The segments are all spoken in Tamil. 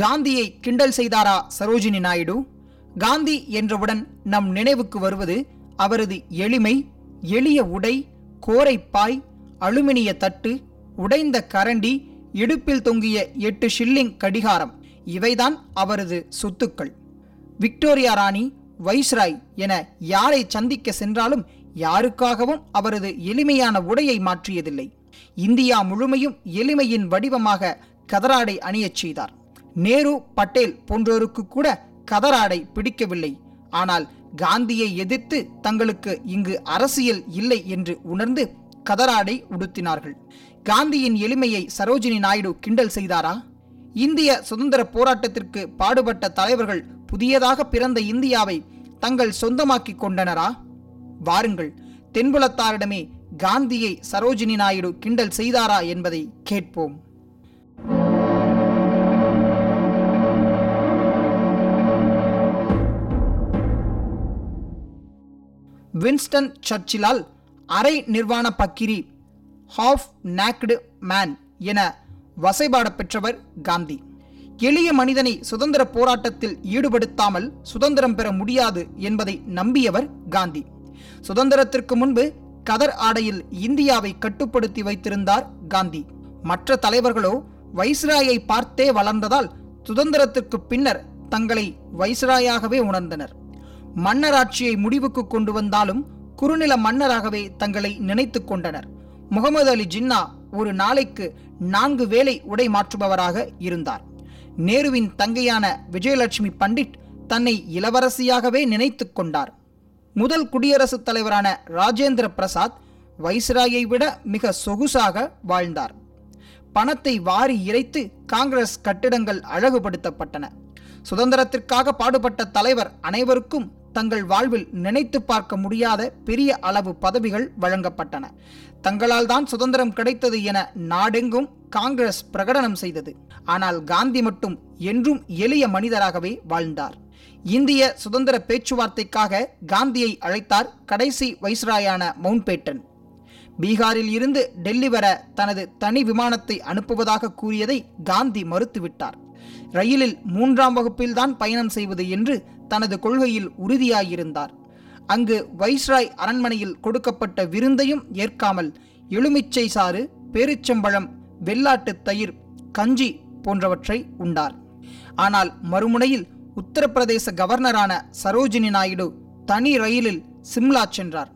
காந்தியை கிண்டல் செய்தாரா சரோஜினி நாயுடு? காந்தி என்றவுடன் நம் நினைவுக்கு வருவது அவரது எளிமை எளிய உடை கோரைப்பாய் அலுமினிய தட்டு உடைந்த கரண்டி இடுப்பில் தொங்கிய எட்டு ஷில்லிங் கடிகாரம். இவைதான் அவரது சொத்துக்கள். விக்டோரியா ராணி வைஸ்ராய் என யாரை சந்திக்க சென்றாலும் யாருக்காகவும் அவரது எளிமையான உடையை மாற்றியதில்லை. இந்தியா முழுமையும் எளிமையின் வடிவமாக கதராடை அணியச் செய்தார். நேரு பட்டேல் போன்றோருக்கு கூட கதராடை பிடிக்கவில்லை. ஆனால் காந்தியை எதிர்த்து தங்களுக்கு இங்கு அரசியல் இல்லை என்று உணர்ந்து கதராடை உடுத்தினார்கள். காந்தியின் எளிமையை சரோஜினி நாயுடு கிண்டல் செய்தாரா? இந்திய சுதந்திர போராட்டத்திற்கு பாடுபட்ட தலைவர்கள் புதியதாக பிறந்த இந்தியாவை தங்கள் சொந்தமாக்கிக் கொண்டனரா? வாருங்கள் தென்புலத்தாரிடமே காந்தியை சரோஜினி நாயுடு கிண்டல் செய்தாரா என்பதை கேட்போம். வின்ஸ்டன் சர்ச்சிலால் அரை நிர்வாண பக்கிரி ஹாஃப் நேக்டு மேன் என வசைபாட பெற்றவர் காந்தி. எளிய மனிதனை சுதந்திர போராட்டத்தில் ஈடுபடுத்தாமல் சுதந்திரம் பெற முடியாது என்பதை நம்பியவர் காந்தி. சுதந்திரத்திற்கு முன்பு கதர் ஆடையில் இந்தியாவை கட்டுப்படுத்தி வைத்திருந்தார் காந்தி. மற்ற தலைவர்களோ வைஸ்ராயை பார்த்தே வளர்ந்ததால் சுதந்திரத்திற்கு பின்னர் தங்களை வைஸ்ராயாகவே உணர்ந்தனர். மன்னராட்சியை முடிவுக்கு கொண்டு வந்தாலும் குறுநில மன்னராகவே தங்களை நினைத்துக் கொண்டனர். முகமது அலி ஜின்னா ஒரு நாளைக்கு நான்கு வேளை உடை மாற்றுபவராக இருந்தார். நேருவின் தங்கையான விஜயலட்சுமி பண்டிட் தன்னை இளவரசியாகவே நினைத்துக் கொண்டார். முதல் குடியரசுத் தலைவரான ராஜேந்திர பிரசாத் வைஸ்ராயை விட மிக சொகுசாக வாழ்ந்தார். பணத்தை வாரி இறைத்து காங்கிரஸ் கட்டிடங்கள் அழகுபடுத்தப்பட்டன. சுதந்திரத்திற்காக பாடுபட்ட தலைவர் அனைவருக்கும் தங்கள் வாழ்வில் நினைத்து பார்க்க முடியாத பெரிய அளவு பதவிகள் வழங்கப்பட்டன. தங்களால் தான் சுதந்திரம் கிடைத்தது என நாடெங்கும் காங்கிரஸ் பிரகடனம் செய்தது. ஆனால் காந்தி மட்டும் என்றும் எளிய மனிதராகவே வாழ்ந்தார். இந்திய சுதந்திர பேச்சுவார்த்தைக்காக காந்தியை அழைத்தார் கடைசி வைஸ்ராயான மவுண்ட்பேட்டன். பீகாரில் இருந்து டெல்லி வர தனது தனி விமானத்தை அனுப்புவதாக கூறியதை காந்தி மறுத்துவிட்டார். ரயிலில் மூன்றாம் வகுப்பில்தான் பயணம் செய்வது என்று தனது கொள்கையில் உறுதியாயிருந்தார். அங்கு வைஸ்ராய் அரண்மனையில் கொடுக்கப்பட்ட விருந்தையும் ஏற்காமல் எலுமிச்சை சாறு பேரிச்சம்பழம் வெள்ளாட்டு தயிர் கஞ்சி போன்றவற்றை உண்டார். ஆனால் மறுமுனையில் உத்தரப்பிரதேச கவர்னரான சரோஜினி நாயுடு தனி ரயிலில் சிம்லா சென்றார்.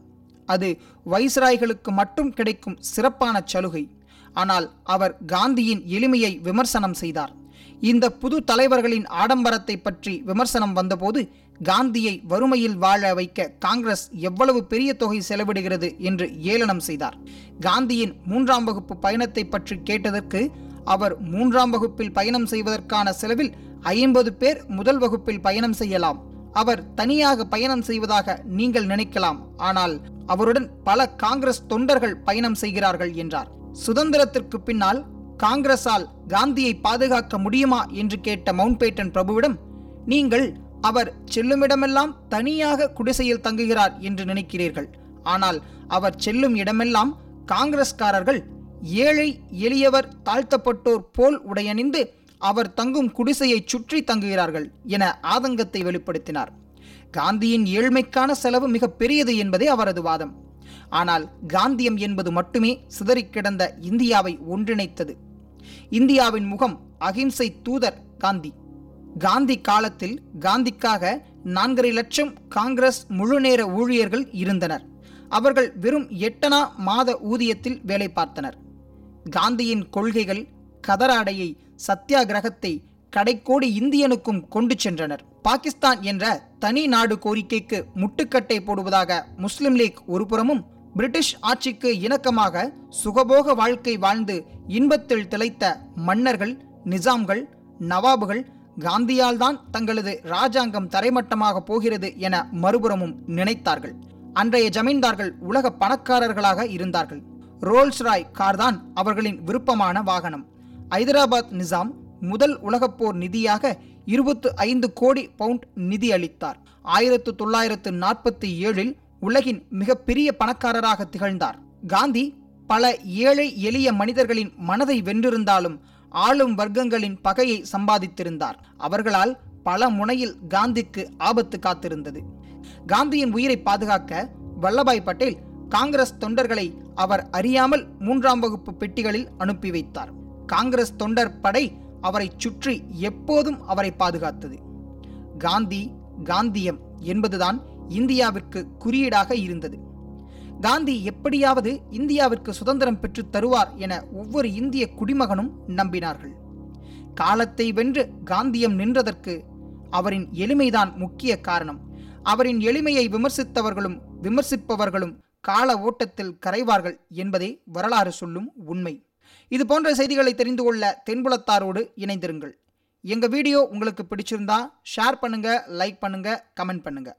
அது வைஸ்ராய்களுக்கு மட்டும் கிடைக்கும் சிறப்பான சலுகை. ஆனால் அவர் காந்தியின் எளிமையை விமர்சனம் செய்தார். இந்த புது தலைவர்களின் ஆடம்பரத்தை பற்றி விமர்சனம் வந்தபோது காந்தியை வறுமையில் வாழ வைக்க காங்கிரஸ் எவ்வளவு பெரிய தொகை செலவிடுகிறது என்று ஏளனம் செய்தார். காந்தியின் மூன்றாம் வகுப்பு பயணத்தை பற்றி கேட்டதற்கு அவர் மூன்றாம் வகுப்பில் பயணம் செய்வதற்கான செலவில் ஐம்பது பேர் முதல் வகுப்பில் பயணம் செய்யலாம். அவர் தனியாக பயணம் செய்வதாக நீங்கள் நினைக்கலாம். ஆனால் அவருடன் பல காங்கிரஸ் தொண்டர்கள் பயணம் செய்கிறார்கள் என்றார். சுதந்திரத்திற்கு பின்னால் காங்கிரஸால் காந்தியை பாதுகாக்க முடியுமா என்று கேட்ட மவுண்ட்பேட்டன் பிரபுவிடம் நீங்கள் அவர் செல்லுமிடமெல்லாம் தனியாக குடிசையில் தங்குகிறார் என்று நினைக்கிறீர்கள். ஆனால் அவர் செல்லும் இடமெல்லாம் காங்கிரஸ்காரர்கள் ஏழை எளியவர் தாழ்த்தப்பட்டோர் போல் உடையணிந்து அவர் தங்கும் குடிசையை சுற்றி தங்குகிறார்கள் என ஆதங்கத்தை வெளிப்படுத்தினார். காந்தியின் ஏழ்மைக்கான செலவு மிக பெரியது என்பதே அவரது வாதம். ஆனால் காந்தியம் என்பது மட்டுமே சிதறிக் கிடந்த இந்தியாவை ஒன்றிணைத்தது. இந்தியாவின் முகம் அகிம்சை தூதர் காந்தி. காந்தி காலத்தில் காந்திக்காக நான்கரை லட்சம் காங்கிரஸ் முழுநேர ஊழியர்கள் இருந்தனர். அவர்கள் வெறும் எட்டனா மாத ஊதியத்தில் வேலை பார்த்தனர். காந்தியின் கொள்கைகள் கதராடையை சத்தியாகிரகத்தை கடைக்கோடி இந்தியனுக்கும் கொண்டு சென்றனர். பாகிஸ்தான் என்ற தனி நாடு கோரிக்கைக்கு முட்டுக்கட்டை போடுவதாக முஸ்லிம் லீக் ஒருபுறமும் பிரிட்டிஷ் ஆட்சிக்கு இணக்கமாக சுகபோக வாழ்க்கை வாழ்ந்து இன்பத்தில் திளைத்த மன்னர்கள் நிசாம்கள் நவாபுகள் காந்தியால் தான் தங்களது ராஜாங்கம் தரைமட்டமாக போகிறது என மறுபுறமும் நினைத்தார்கள். அன்றைய ஜமீன்தார்கள் உலக பணக்காரர்களாக இருந்தார்கள். ரோல்ஸ் ராய் கார்தான் அவர்களின் விருப்பமான வாகனம். ஐதராபாத் நிசாம் முதல் உலகப்போர் நிதியாக இருபத்து ஐந்து கோடி பவுண்ட் நிதி அளித்தார். ஆயிரத்து தொள்ளாயிரத்து நாற்பத்தி ஏழில் உலகின் மிகப்பெரிய பணக்காரராக திகழ்ந்தார். காந்தி பல ஏழை எளிய மனிதர்களின் மனதை வென்றிருந்தாலும் ஆளும் வர்க்கங்களின் பகையை சம்பாதித்திருந்தார். அவர்களால் பல முனையில் காந்திக்கு ஆபத்து காத்திருந்தது. காந்தியின் உயிரை பாதுகாக்க வல்லபாய் பட்டேல் காங்கிரஸ் தொண்டர்களை அவர் அறியாமல் மூன்றாம் வகுப்பு பெட்டிகளில் அனுப்பி வைத்தார். காங்கிரஸ் தொண்டர் படை அவரை சுற்றி எப்போதும் அவரை பாதுகாத்தது. காந்தி காந்தியம் என்பதுதான் இந்தியாவிற்கு குறியீடாக இருந்தது. காந்தி எப்படியாவது இந்தியாவிற்கு சுதந்திரம் பெற்று தருவார் என ஒவ்வொரு இந்திய குடிமகனும் நம்பினார்கள். காலத்தை வென்று காந்தியம் நின்றதற்கு அவரின் எளிமைதான் முக்கிய காரணம். அவரின் எளிமையை விமர்சித்தவர்களும் விமர்சிப்பவர்களும் கால ஓட்டத்தில் கரைவார்கள் என்பதே வரலாறு சொல்லும் உண்மை. இது போன்ற செய்திகளை தெரிந்து கொள்ள தென்புலத்தாரோடு இணைந்திருங்கள். எங்கள் வீடியோ உங்களுக்கு பிடிச்சிருந்தா ஷேர் பண்ணுங்கள் லைக் பண்ணுங்கள் கமெண்ட் பண்ணுங்கள்